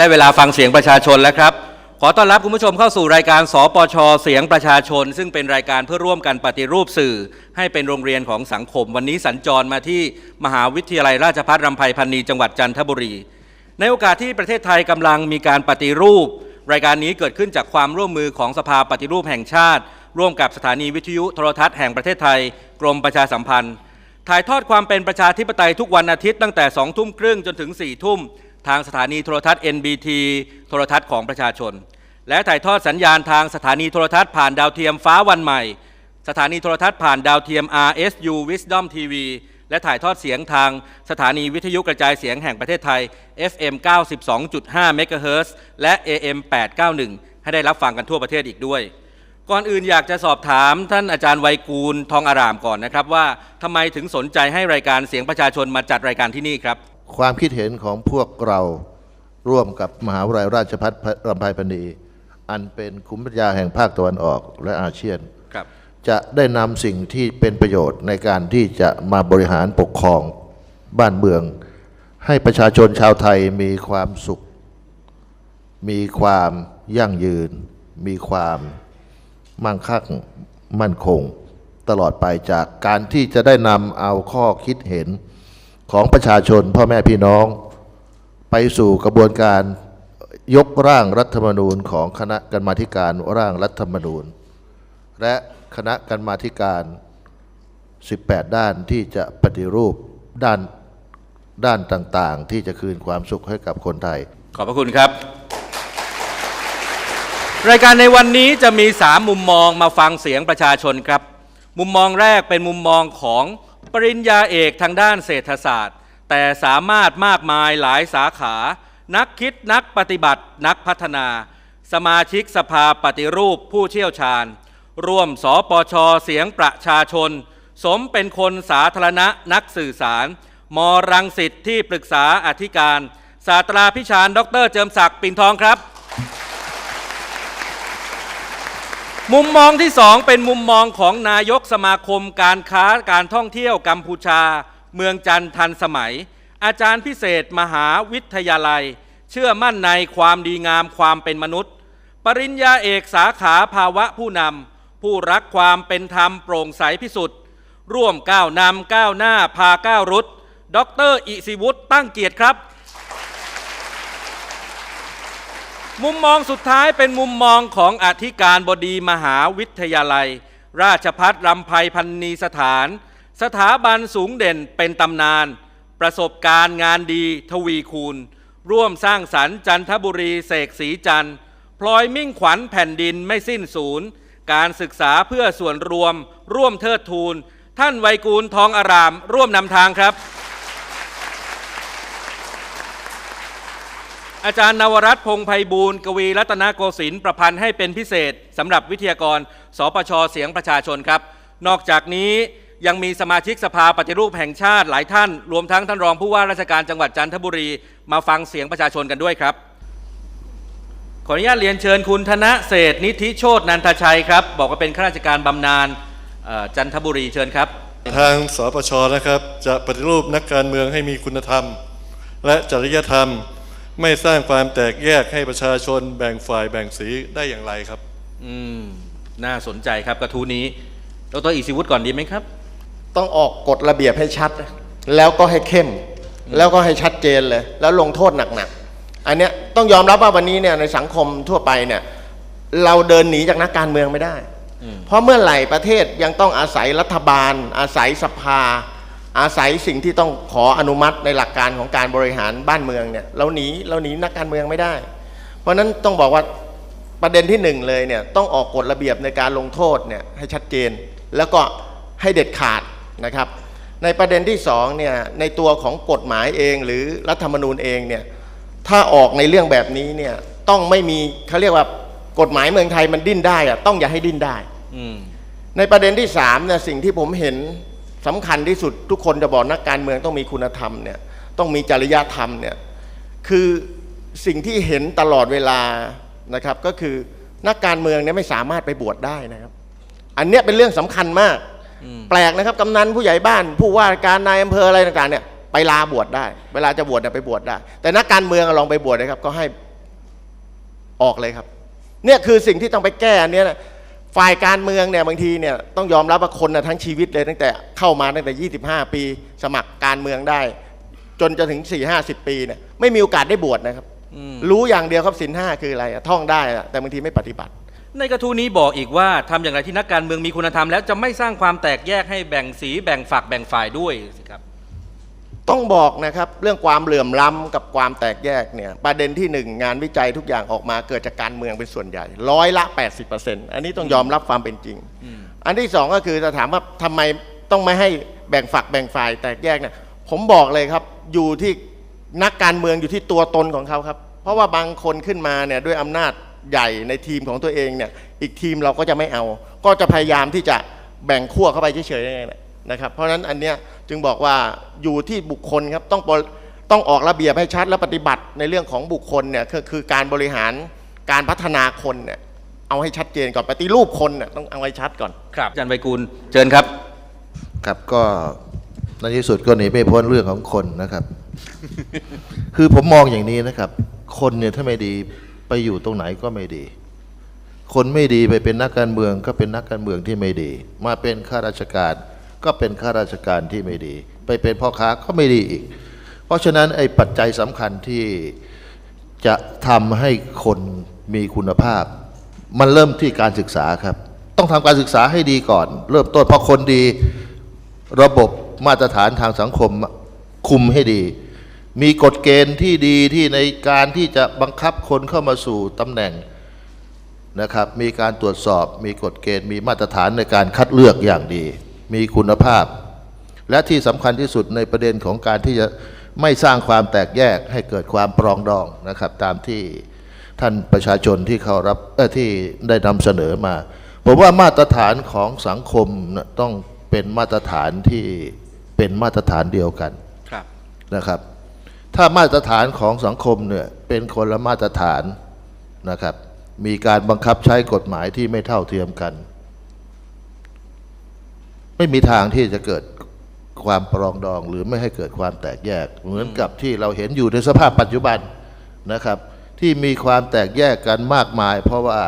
ได้เวลาฟังเสียงประชาชนแล้วครับ ขอต้อนรับคุณผู้ชมเข้าสู่รายการ สปช เสียงประชาชน ซึ่งเป็นรายการเพื่อร่วมกันปฏิรูปสื่อ ให้เป็นโรงเรียนของสังคม วันนี้สัญจรมาที่มหาวิทยาลัยราชภัฏรำไพพันนีจังหวัดจันทบุรี ในโอกาสที่ประเทศไทยกำลังมีการปฏิรูป รายการนี้เกิดขึ้นจากความร่วมมือของสภาปฏิรูปแห่งชาติ ร่วมกับสถานีวิทยุโทรทัศน์แห่งประเทศไทย กรมประชาสัมพันธ์ ถ่ายทอดความเป็นประชาธิปไตยทุกวันอาทิตย์ตั้งแต่2ทุ่มครึ่งจนถึง4ทุ่ม ทางสถานีโทรทัศน์ NBT โทรทัศน์ของประชาชน และถ่ายทอดสัญญาณทางสถานีโทรทัศน์ผ่านดาวเทียมฟ้าวันใหม่ สถานีโทรทัศน์ผ่านดาวเทียม RSU Wisdom TV และถ่ายทอดเสียงทางสถานีวิทยุกระจายเสียงแห่งประเทศไทย FM 92.5 MHz และ AM 891 ให้ได้รับฟังกันทั่วประเทศอีกด้วย ก่อนอื่นอยากจะสอบถามท่านอาจารย์ไวยกูลทองอารามก่อนนะครับว่าทำไมถึงสนใจให้รายการเสียงประชาชนมาจัดรายการที่นี่ครับ ความคิดเห็นของพวกเราร่วมกับมหาวิทยาลัยราชภัฏลำไพพันนีอันเป็นคุ้มปัญญาแห่งภาคตะวันออกและอาเซียนครับจะได้นำสิ่งที่เป็นประโยชน์ในการที่จะมาบริหารปกครองบ้านเมือง ให้ประชาชนชาวไทยมีความสุข มีความยั่งยืน มีความมั่งคั่งมั่นคง ตลอดไปจากการที่จะได้นำเอาข้อคิดเห็น ของประชาชนพ่อแม่พี่น้อง ไปสู่กระบวนการยกร่างรัฐธรรมนูญของคณะกรรมาธิการร่างรัฐธรรมนูญ และคณะกรรมาธิการ 18 ด้านที่จะปฏิรูปด้านด้านต่างๆ ที่จะคืนความสุขให้กับคนไทย ขอบพระคุณครับรายการในวันนี้จะมี 3 มุมมองมาฟังเสียงประชาชนครับ มุมมองแรกเป็นมุมมองของ ปริญญาเอกทางด้านเศรษฐศาสตร์ แต่สามารถมากมายหลายสาขา นักคิดนักปฏิบัติ นักพัฒนา สมาชิกสภาปฏิรูปผู้เชี่ยวชาญ ร่วมสปชเสียงประชาชน สมเป็นคนสาธารณะนักสื่อสาร มรังสิตที่ปรึกษาอธิการศาสตราพิชานดรเจิมศักดิ์ปิ่นทองครับ มุมมองที่สองเป็นมุมมองของนายกสมาคมการค้าการท่องเที่ยวกัมพูชา เมืองจันทร์ทันสมัย อาจารย์พิเศษมหาวิทยาลัย เชื่อมั่นในความดีงามความเป็นมนุษย์ ปริญญาเอกสาขาภาวะผู้นำผู้รักความเป็นธรรมโปร่งใสพิสุทธิ์ร่วมก้าวนำก้าวหน้าพาก้าวรุดดรอิสิวุฒิตั้งเกียรติครับ มุมมองสุดท้ายเป็นมุมมองของอธิการบดีมหาวิทยาลัย ราชพัฒรำไพพันนีสถาน สถาบันสูงเด่นเป็นตำนาน ประสบการณ์งานดีทวีคูณ ร่วมสร้างสรรค์จันทบุรีเสกสีจันทร์พลอยมิ่งขวัญแผ่นดินไม่สิ้นศูนย์ การศึกษาเพื่อส่วนรวม ร่วมเทิดทูน ท่านไวกูลทองอาราม ร่วมนำทางครับ อาจารย์นวรัตน์พงไพบูลย์กวีรัตนโกสินทร์ประพันธ์ให้เป็นพิเศษสำหรับวิทยากร สปชเสียงประชาชนครับ นอกจากนี้ยังมีสมาชิกสภาปฏิรูปแห่งชาติหลายท่าน รวมทั้งท่านรองผู้ว่าราชการจังหวัดจันทบุรี มาฟังเสียงประชาชนกันด้วยครับ ขออนุญาตเรียนเชิญคุณธนเศรษฐนิธิโชตนันทชัยครับ บอกว่าเป็นข้าราชการบำนาญจันทบุรีเชิญครับ ทางสปชนะครับ จะปฏิรูปนักการเมืองให้มีคุณธรรม และจริยธรรม ไม่สร้างความแตกแยกให้ประชาชนแบ่งฝ่ายแบ่งสีได้อย่างไรครับ อืม น่าสนใจครับกระทู้นี้ดรอิสิวุฒิก่อนดีไหมครับ ต้องออกกฎระเบียบให้ชัด แล้วก็ให้เข้ม แล้วก็ให้ชัดเจนเลย แล้วลงโทษหนักๆอันเนี้ยต้องยอมรับว่าวันนี้เนี่ยในสังคมทั่วไปเนี่ย เราเดินหนีจากนักการเมืองไม่ได้ เพราะเมื่อไหร่ประเทศยังต้องอาศัยรัฐบาล อาศัยสภา อาศัยสิ่งที่ต้องขออนุมัติในหลักการของการบริหารบ้านเมืองเนี่ยเราหนีเราหนีนักการเมืองไม่ได้ เพราะฉะนั้นต้องบอกว่าประเด็นที่หนึ่งเลยเนี่ยต้องออกกฎระเบียบในการลงโทษเนี่ยให้ชัดเจน แล้วก็ให้เด็ดขาดนะครับ ในประเด็นที่สองเนี่ยในตัวของกฎหมายเองหรือรัฐธรรมนูญเองเนี่ยถ้าออกในเรื่องแบบนี้เนี่ยต้องไม่มีเขาเรียกว่ากฎหมายเมืองไทยมันดิ้นได้อะต้องอย่าให้ดิ้นได้อืมในประเด็นที่สามเนี่ยสิ่งที่ผมเห็น สำคัญที่สุดทุกคนจะบอกนักการเมืองต้องมีคุณธรรมเนี่ยต้องมีจริยธรรมเนี่ยคือสิ่งที่เห็นตลอดเวลานะครับ ก็คือนักการเมืองเนี่ยไม่สามารถไปบวชได้นะครับ อันเนี้ยเป็นเรื่องสำคัญมาก แปลกนะครับกำนันผู้ใหญ่บ้าน ผู้ว่าการนายอำเภออะไรต่างๆเนี่ยไปลาบวชได้ เวลาจะบวชเนี่ยไปบวชได้ แต่นักการเมืองอะลองไปบวชนะครับ ก็ให้ออกเลยครับ เนี่ยคือสิ่งที่ต้องไปแก้อันเนี้ยนะ ฝ่ายการเมืองเนี่ยบางทีเนี่ยต้องยอมรับว่าคนนะทั้งชีวิตเลยตั้งแต่เข้ามาตั้งแต่ 25 ปี สมัครการเมืองได้ จนจะถึง 4 50 ปีเนี่ยไม่มีโอกาสได้บวชนะครับ รู้อย่างเดียวครับสินห้าคืออะไรอะท่องได้อะแต่บางทีไม่ปฏิบัติ ในกระทู้นี้บอกอีกว่าทำอย่างไรที่นักการเมืองมีคุณธรรมแล้วจะไม่สร้างความแตกแยกให้แบ่งสีแบ่งฝักแบ่งฝ่ายด้วยสิครับ ต้องบอกนะครับเรื่องความเหลื่อมล้ำกับความแตกแยกเนี่ยประเด็นที่หนึ่งงานวิจัยทุกอย่างออกมาเกิดจากการเมืองเป็นส่วนใหญ่ ร้อยละ 80%อันนี้ต้องยอมรับความเป็นจริง อันที่สองก็คือจะถามว่าทำไมต้องไม่ให้แบ่งฝักแบ่งฝ่ายแตกแยกเนี่ยผมบอกเลยครับอยู่ที่นักการเมืองอยู่ที่ตัวตนของเขาครับ เพราะว่าบางคนขึ้นมาเนี่ยด้วยอำนาจใหญ่ในทีมของตัวเองเนี่ยอีกทีมเราก็จะไม่เอา ก็จะพยายามที่จะแบ่งขั้วเข้าไปเฉยๆ นะครับ เพราะฉะนั้นอันเนี้ยจึงบอกว่าอยู่ที่บุคคลครับต้องบริต้องออกระเบียบให้ชัดและปฏิบัติในเรื่องของบุคคลเนี่ยคือคือการบริหารการพัฒนาคนเนี่ยเอาให้ชัดเจนก่อนปฏิรูปคนเนี่ยต้องเอาให้ชัดก่อนครับอาจารย์ไวกูลเชิญครับครับก็ในที่สุดก็หนีไม่พ้นเรื่องของคนนะครับ คือผมมองอย่างนี้นะครับ คนเนี่ยถ้าไม่ดีไปอยู่ตรงไหนก็ไม่ดี คนไม่ดีไปเป็นนักการเมืองก็เป็นนักการเมืองที่ไม่ดี มาเป็นข้าราชการ ก็เป็นข้าราชการที่ไม่ดี ไปเป็นพ่อค้าก็ไม่ดีอีก เพราะฉะนั้นไอ้ปัจจัยสำคัญที่จะทำให้คนมีคุณภาพ มันเริ่มที่การศึกษาครับ ต้องทำการศึกษาให้ดีก่อน เริ่มต้นพราะคนดีระบบมาตรฐานทางสังคมคุมให้ดี มีกฎเกณฑ์ที่ดีที่ในการที่จะบังคับคนเข้ามาสู่ตำแหน่งนะครับ มีการตรวจสอบ มีกฎเกณฑ์ มีมาตรฐานในการคัดเลือกอย่างดี มีคุณภาพ และที่สำคัญที่สุดในประเด็นของการที่จะไม่สร้างความแตกแยกให้เกิดความปรองดองนะครับ ตามที่ท่านประชาชนที่เขารับเอ่อที่ได้นำเสนอมา ผมว่ามาตรฐานของสังคมน่ะต้องเป็นมาตรฐานที่เป็นมาตรฐานเดียวกันครับนะครับ ถ้ามาตรฐานของสังคมเนี่ยเป็นคนละมาตรฐานนะครับ มีการบังคับใช้กฎหมายที่ไม่เท่าเทียมกัน ไม่มีทางที่จะเกิดความปรองดองหรือไม่ให้เกิดความแตกแยก เหมือนกับที่เราเห็นอยู่ในสภาพปัจจุบันนะครับ ที่มีความแตกแยกกันมากมาย เพราะว่า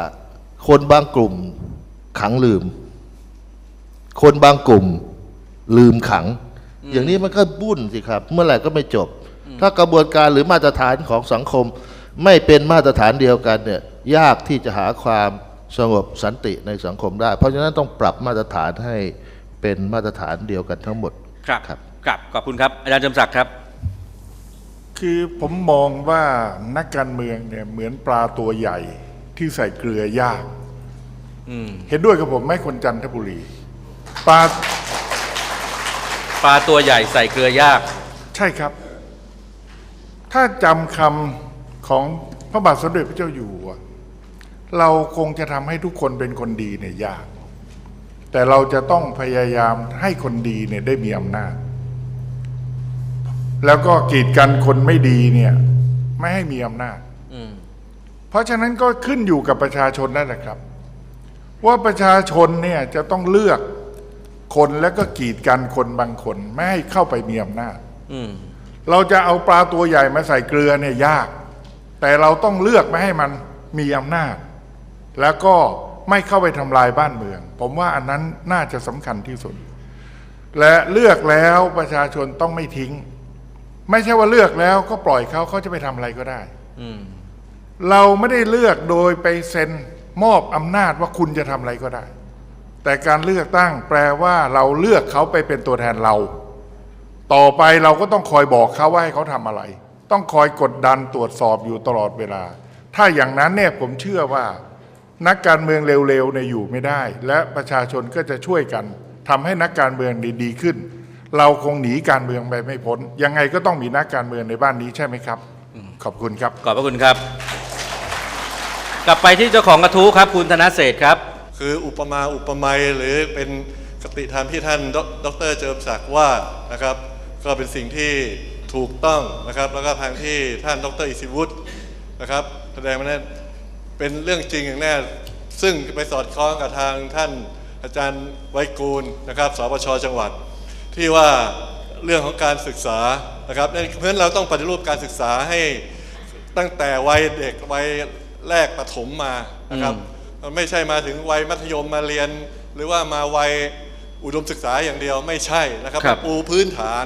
คนบางกลุ่มขังลืม คนบางกลุ่มลืมขัง อย่างนี้มันก็บุ่นสิครับ เมื่อไหร่ก็ไม่จบ ถ้ากระบวนการหรือมาตรฐานของสังคม ไม่เป็นมาตรฐานเดียวกันเนี่ยยากที่จะหาความสงบสันติในสังคมได้ เพราะฉะนั้นต้องปรับมาตรฐานให้ เป็นมาตรฐานเดียวกันทั้งหมดครับครับครับขอบคุณครับ อาจารย์จำศักดิ์ครับ คือผมมองว่านักการเมืองเนี่ยเหมือนปลาตัวใหญ่ที่ใส่เกลือยากอืมเห็นด้วยกับผมไหมคนจันทบุรีปลาปลาตัวใหญ่ใส่เกลือยาก ใช่ครับ ถ้าจำคำของพระบาทสมเด็จพระเจ้าอยู่หัวเราคงจะทำให้ทุกคนเป็นคนดีเนี่ยยาก แต่เราจะต้องพยายามให้คนดีเนี่ยได้มีอำนาจ แล้วก็กีดกันคนไม่ดีเนี่ย ไม่ให้มีอำนาจอืมเพราะฉะนั้นก็ขึ้นอยู่กับประชาชนนั่นแหละครับ ว่าประชาชนเนี่ยจะต้องเลือกคนแล้วก็กีดกันคนบางคน ไม่ให้เข้าไปมีอำนาจอืมเราจะเอาปลาตัวใหญ่มาใส่เกลือเนี่ยยาก แต่เราต้องเลือกไม่ให้มันมีอำนาจ แล้วก็ ไม่เข้าไปทำลายบ้านเมือง ผมว่าอันนั้นน่าจะสำคัญที่สุด และเลือกแล้วประชาชนต้องไม่ทิ้ง ไม่ใช่ว่าเลือกแล้วก็ปล่อยเขาเขาจะไปทำอะไรก็ได้อืมเราไม่ได้เลือกโดยไปเซ็นมอบอำนาจว่าคุณจะทำอะไรก็ได้ แต่การเลือกตั้งแปลว่าเราเลือกเขาไปเป็นตัวแทนเรา ต่อไปเราก็ต้องคอยบอกเขาว่าให้เขาทำอะไร ต้องคอยกดดันตรวจสอบอยู่ตลอดเวลา ถ้าอย่างนั้นเนี่ยผมเชื่อว่า นักการเมืองเร็วๆเนี่ยอยู่ไม่ได้ และประชาชนก็จะช่วยกันทำให้นักการเมืองดีๆขึ้น เราคงหนีการเมืองไปไม่พ้น ยังไงก็ต้องมีนักการเมืองในบ้านนี้ใช่ไหมครับ ขอบคุณครับขอบพระคุณครับ กลับไปที่เจ้าของกระทู้ครับ คุณธนเศรษฐ์ครับ คืออุปมาอุปไมยหรือเป็นคติธรรมที่ท่านดดรเจิมศักดิ์ว่านะครับ ก็เป็นสิ่งที่ถูกต้องนะครับ แล้วก็ทางที่ท่านดรอิสิวุฒินะครับ แสดงมานั้น เป็นเรื่องจริงอย่างแน่ ซึ่งไปสอดคล้องกับทางท่านอาจารย์ไวยกูลนะครับสปชจังหวัด ที่ว่าเรื่องของการศึกษานะครับนั่นเพราะฉะนั้นเราต้องปฏิรูปการศึกษาให้ตั้งแต่วัยเด็กวัยแรกประถมมานะครับมันไม่ใช่มาถึงวัยมัธยมมาเรียน หรือว่ามาวัยอุดมศึกษาอย่างเดียวไม่ใช่นะครับครับปูพื้นฐาน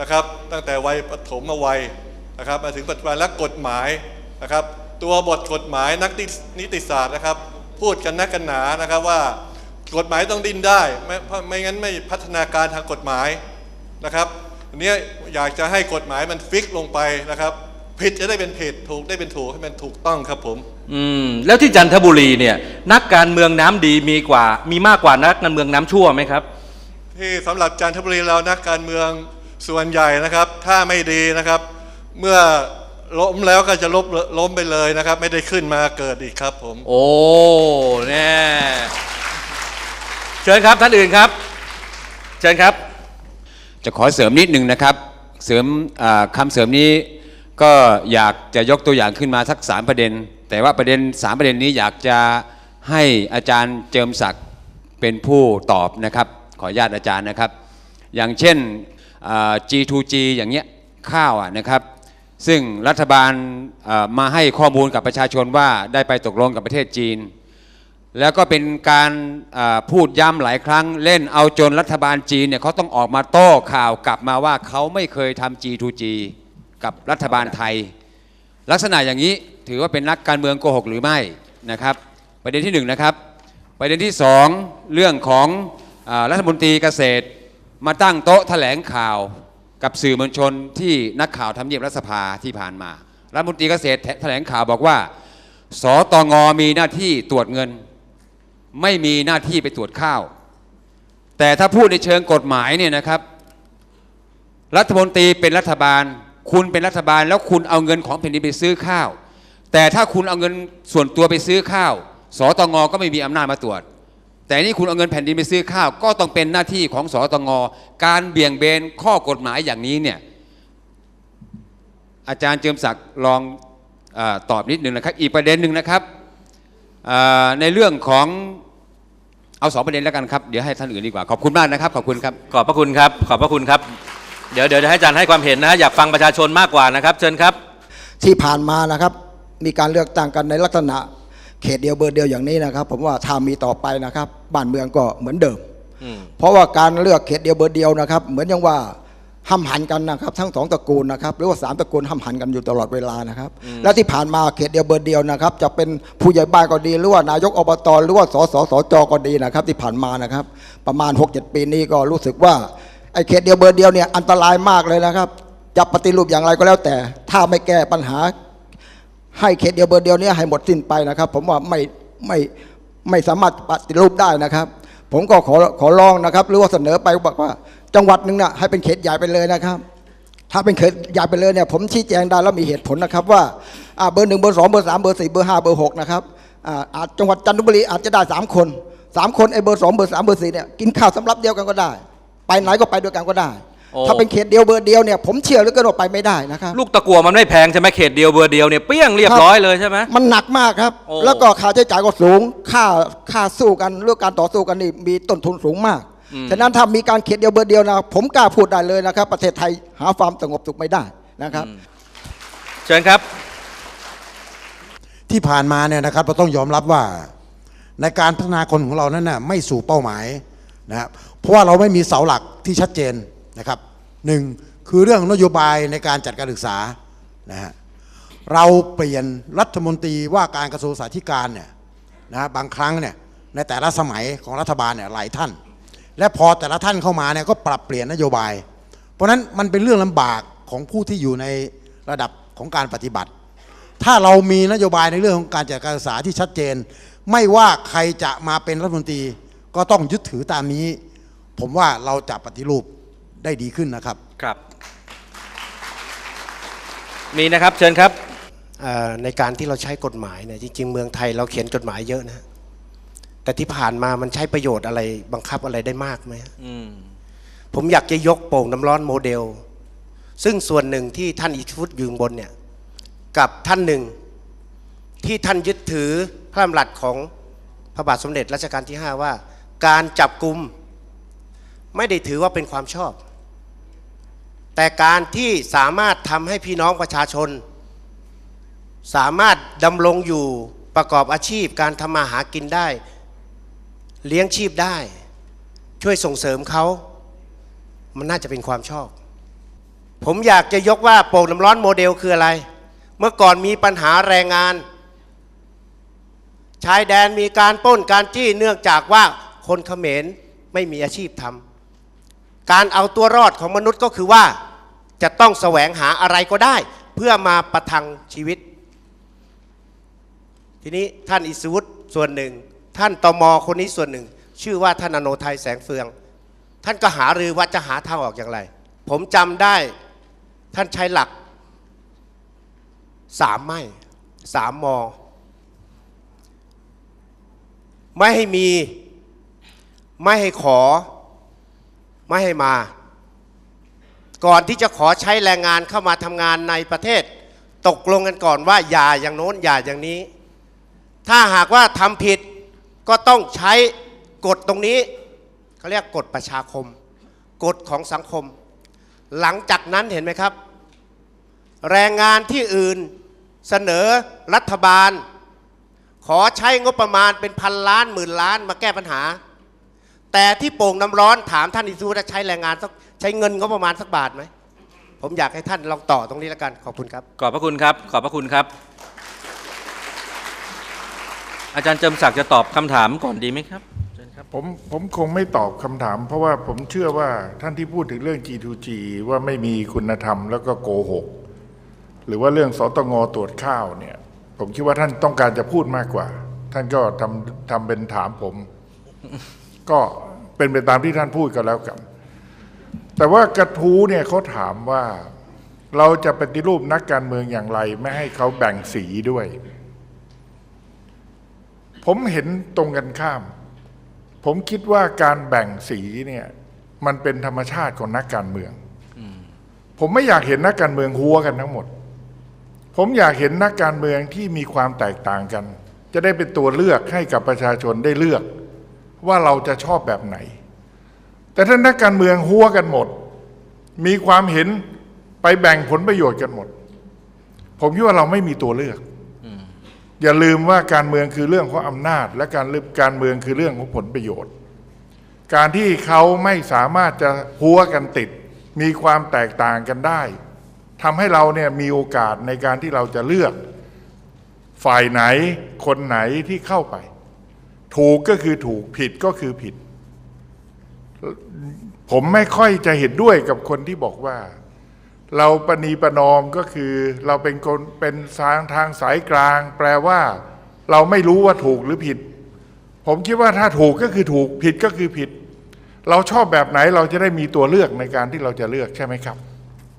นะครับ ตั้งแต่วัยประถมมาวัยนะครับ มาถึงปัจจุบันและกฎหมายนะครับ ตัวบทกฎหมายนักนิติศาสตร์นะครับ พูดกันนักกันหนานะครับว่ากฎหมายต้องดิ้นได้ไม่เพราะไม่งั้นไม่พัฒนาการทางกฎหมายนะครับอันเนี้ยอยากจะให้กฎหมายมันฟิกลงไปนะครับผิดจะได้เป็นผิดถูกได้เป็นถูกให้มันถูกต้องครับผมอืมแล้วที่จันทบุรีเนี่ยนักการเมืองน้ำดีมีกว่า มีมากกว่านักการเมืองน้ำชั่วไหมครับ ที่สำหรับจันทบุรีเรานักการเมืองส่วนใหญ่นะครับ ถ้าไม่ดีนะครับ เมื่อ ล้มแล้วก็จะล้มล้มไปเลยนะครับ ไม่ได้ขึ้นมาเกิดอีกครับผม โอ้แน่เชิญครับท่านอื่นครับ เชิญครับ จะขอเสริมนิดหนึ่งนะครับ เสริมอ่าคำเสริมนี้ก็อยากจะยกตัวอย่างขึ้นมาสักสามประเด็น แต่ว่าประเด็นสามประเด็นนี้อยากจะให้อาจารย์เจิมศักดิ์เป็นผู้ตอบนะครับ ขออนุญาตอาจารย์นะครับ อย่างเช่นอ่า G2G อย่างเงี้ยข้าวอะนะครับ ซึ่งรัฐบาลมาให้ข้อมูลกับประชาชนว่าได้ไปตกลงกับประเทศจีน แล้วก็เป็นการพูดย้ำหลายครั้งเล่นเอาจนรัฐบาลจีนเนี่ยเขาต้องออกมาโต้ข่าวกลับมาว่าเขาไม่เคยทำ G2G กับรัฐบาลไทย ลักษณะอย่างนี้ถือว่าเป็นนักการเมืองโกหกหรือไม่นะครับ ประเด็นที่หนึ่งนะครับประเด็นที่สองเรื่องของอรัฐมนตรีเกษตรมาตั้งโต๊ะแถลงข่าว กับสื่อมวลชนที่นักข่าวทำเนียบรัฐสภาที่ผ่านมา รัฐมนตรีเกษตรแถแถลงข่าวบอกว่า สตงมีหน้าที่ตรวจเงิน ไม่มีหน้าที่ไปตรวจข้าว แต่ถ้าพูดในเชิงกฎหมายเนี่ยนะครับ รัฐมนตรีเป็นรัฐบาล คุณเป็นรัฐบาล แล้วคุณเอาเงินของแผ่นดินไปซื้อข้าว แต่ถ้าคุณเอาเงินส่วนตัวไปซื้อข้าว สตงก็ไม่มีอำนาจมาตรวจ แต่นี่คุณเอาเงินแผ่นดินไปซื้อข้าว ก็ต้องเป็นหน้าที่ของสตงการเบี่ยงเบนข้อกฎหมายอย่างนี้เนี่ยอาจารย์เจิมศักดิ์ลองอาตอบนิดหนึ่งนะครับ อีกประเด็นหนึ่งนะครับอ่าในเรื่องของเอาสองประเด็นแล้วกันครับเดี๋ยวให้ท่านอื่นดีกว่าขอบคุณมากนะครับขอบคุณครับขอบพระคุณครับขอบพระคุณครับเดี๋ยวเดี๋ยวจะให้อาจารย์ให้ความเห็นนะฮะอยากฟังประชาชนมากกว่านะครับ เชิญครับ ที่ผ่านมานะครับ มีการเลือกตั้งกันในลักษณะ เขตเดียวเบอร์เดียวอย่างนี้นะครับ ผมว่าถ้ามีต่อไปนะครับ บ้านเมืองก็เหมือนเดิมอืมเพราะว่าการเลือกเขตเดียวเบอร์เดียวนะครับ เหมือนอย่างว่าห้ำหันกันนะครับ ทั้งสองตระกูลนะครับหรือว่าสามตระกูลห้ำหันกันอยู่ตลอดเวลานะครับ และที่ผ่านมาเขตเดียวเบอร์เดียวนะครับ จะเป็นผู้ใหญ่บ้านก็ดี หรือว่านายกอบตหรือว่าสสสจก็ดีนะครับ ที่ผ่านมานะครับ ประมาณ 6-7 ปีนี้ก็รู้สึกว่าไอ้เขตเดียวเบอร์เดียวเนี่ยอันตรายมากเลยนะครับจะปฏิรูปอย่างไรก็แล้วแต่ ถ้าไม่แก้ปัญหา ให้เขตเดียวเบอร์เดียวเนี้ให้หมดสิ้นไปนะครับ ผมว่าไม่ไม่ไม่สามารถปฏิรูปได้นะครับ ผมก็ขอขอร้องนะครับ หรือว่าเสนอไปบอกว่า จังหวัดหนึ่งน่ะให้เป็นเขตใหญ่ไปเลยนะครับ ถ้าเป็นเขตใหญ่ไปเลยเนี่ยผมชี้แจงได้แล้วมีเหตุผลนะครับ ว่าเบอร์หนึ่งเบอร์สองเบอร์สามเบอร์สี่เบอร์ห้าเบอร์หกนะครับอ่าจจังหวัดจันทบุรีอาจจะได้สามคนสามคนไอ้เบอร์สองเบอร์สามเบอร์สี่เนี่ยกินข้าวสำรับเดียวกันก็ได้ ไปไหนก็ไปด้วยกันก็ได้ ถ้าเป็นเขตเดียวเบอร์เดียวเนี่ยผมเชื่อเหลือเกินว่าไปไม่ได้นะครับลูกตะกัวมันไม่แพงใช่ไหมเขตเดียวเบอร์เดียวเนี่ยเปี้ยงเรียบร้อยเลยใช่ไหมมันหนักมากครับโอ้แล้วก็ค่าใช้จ่ายก็สูงค่าค่าสู้กันเรื่องการต่อสู้กันนี่มีต้นทุนสูงมากฉะนั้นถ้ามีการเขตเดียวเบอร์เดียวนะผมกล้าพูดได้เลยนะครับ ประเทศไทยหาความสงบสุขไม่ได้นะครับ เชิญครับ ที่ผ่านมาเนี่ยนะครับเราต้องยอมรับว่า ในการพัฒนาคนของเรานั้นน่ะไม่สู่เป้าหมายนะครับเพราะว่าเราไม่มีเสาหลักที่ชัดเจน นะครับหนึ่งคือเรื่องนโยบายในการจัดการศึกษานะฮะเราเปลี่ยนรัฐมนตรีว่าการกระทรวงสาธการเนี่ยนะบางครั้งเนี่ยในแต่ละสมัยของรัฐบาลเนี่ยหลายท่าน และพอแต่ละท่านเข้ามาเนี่ยก็ปรับเปลี่ยนนโยบาย เพราะฉะนั้นมันเป็นเรื่องลำบากของผู้ที่อยู่ในระดับของการปฏิบัติ ถ้าเรามีนโยบายในเรื่องของการจัดการศึกษาที่ชัดเจน ไม่ว่าใครจะมาเป็นรัฐมนตรีก็ต้องยึดถือตามนี้ ผมว่าเราจะปฏิรูป ได้ดีขึ้นนะครับ ครับ มีนะครับเชิญครับเอ่อในการที่เราใช้กฎหมายเนี่ยจริงๆ เมืองไทยเราเขียนกฎหมายเยอะนะ แต่ที่ผ่านมามันใช้ประโยชน์อะไรบังคับอะไรได้มากไหมอืมผมอยากจะยกโป่งน้ำร้อนโมเดล ซึ่งส่วนหนึ่งที่ท่านอิทธิพุทธยืนบนเนี่ยกับท่านหนึ่งที่ท่านยึดถือพระดำรัสของพระบาทสมเด็จรัชกาลที่ 5 ว่า การจับกลุ่มไม่ได้ถือว่าเป็นความชอบ แต่การที่สามารถทำให้พี่น้องประชาชน สามารถดำรงอยู่ประกอบอาชีพการทำมาหากินได้ เลี้ยงชีพได้ ช่วยส่งเสริมเขามันน่าจะเป็นความชอบ ผมอยากจะยกว่าโป่งน้ำร้อนโมเดลคืออะไร เมื่อก่อนมีปัญหาแรงงาน ชายแดนมีการป้นการจี้เนื่องจากว่าคนเขมรไม่มีอาชีพทำ การเอาตัวรอดของมนุษย์ก็คือว่าจะต้องแสวงหาอะไรก็ได้ เพื่อมาประทังชีวิต ทีนี้ท่านอิสวุฒส่วนหนึ่ง ท่านตมคนนี้ส่วนหนึ่ง ชื่อว่าท่านอโนไทยแสงเฟือง ท่านก็หารือว่าจะหาทางออกอย่างไร ผมจำได้ท่านใช้หลักสามไม่สามมอ ไม่ให้มี ไม่ให้ขอ ไม่ให้มา ก่อนที่จะขอใช้แรงงานเข้ามาทำงานในประเทศ ตกลงกันก่อนว่าอย่าอย่างโน้นอย่าอย่างนี้ ถ้าหากว่าทำผิดก็ต้องใช้กฎตรงนี้เขาเรียกกฎประชาคม กฎของสังคม หลังจากนั้นเห็นไหมครับ แรงงานที่อื่นเสนอรัฐบาล ขอใช้งบประมาณเป็นพันล้านหมื่นล้านมาแก้ปัญหา แต่ที่โป่งน้ำร้อนถามท่านอิสุจะใช้แรงงานสักใช้เงินงบประมาณสักบาทไหม ผมอยากให้ท่านลองต่อตรงนี้แล้วกัน ขอบคุณครับ ขอบพระคุณครับ ขอบพระคุณครับ อาจารย์เจิมศักดิ์จะตอบคำถามก่อนดีไหมครับเชิญครับผมผมคงไม่ตอบคำถาม เพราะว่าผมเชื่อว่าท่านที่พูดถึงเรื่อง G2G ว่าไม่มีคุณธรรมแล้วก็โกหก หรือว่าเรื่องสตงตรวจข้าวเนี่ย ผมคิดว่าท่านต้องการจะพูดมากกว่า ท่านก็ทำทำเป็นถามผม ก็เป็นไปตามที่ท่านพูดก็แล้วกัน แต่ว่ากระทู้เนี่ยเขาถามว่าเราจะปฏิรูปนักการเมืองอย่างไร ไม่ให้เขาแบ่งสีด้วย ผมเห็นตรงกันข้าม ผมคิดว่าการแบ่งสีเนี่ย มันเป็นธรรมชาติของนักการเมืองผมไม่อยากเห็นนักการเมืองหัวกันทั้งหมด ผมอยากเห็นนักการเมืองที่มีความแตกต่างกัน จะได้เป็นตัวเลือกให้กับประชาชนได้เลือก ว่าเราจะชอบแบบไหน แต่ถ้านักการเมืองหัวกันหมด มีความเห็นไปแบ่งผลประโยชน์กันหมด ผมคิดว่าเราไม่มีตัวเลือกอย่าลืมว่าการเมืองคือเรื่องของอำนาจ และการเลือกการเมืองคือเรื่องของผลประโยชน์ การที่เขาไม่สามารถจะหัวกันติด มีความแตกต่างกันได้ทำให้เราเนี่ยมีโอกาสในการที่เราจะเลือก ฝ่ายไหนคนไหนที่เข้าไป ถูกก็คือถูกผิดก็คือผิด ผมไม่ค่อยจะเห็นด้วยกับคนที่บอกว่า เราปณีประนอมก็คือ เราเป็นคนเป็นทางทางสายกลาง แปลว่า เราไม่รู้ว่าถูกหรือผิด ผมคิดว่าถ้าถูกก็คือถูกผิดก็คือผิด เราชอบแบบไหนเราจะได้มีตัวเลือกในการที่เราจะเลือกใช่ไหมครับ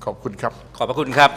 ขอบคุณครับ ขอบพระคุณครับ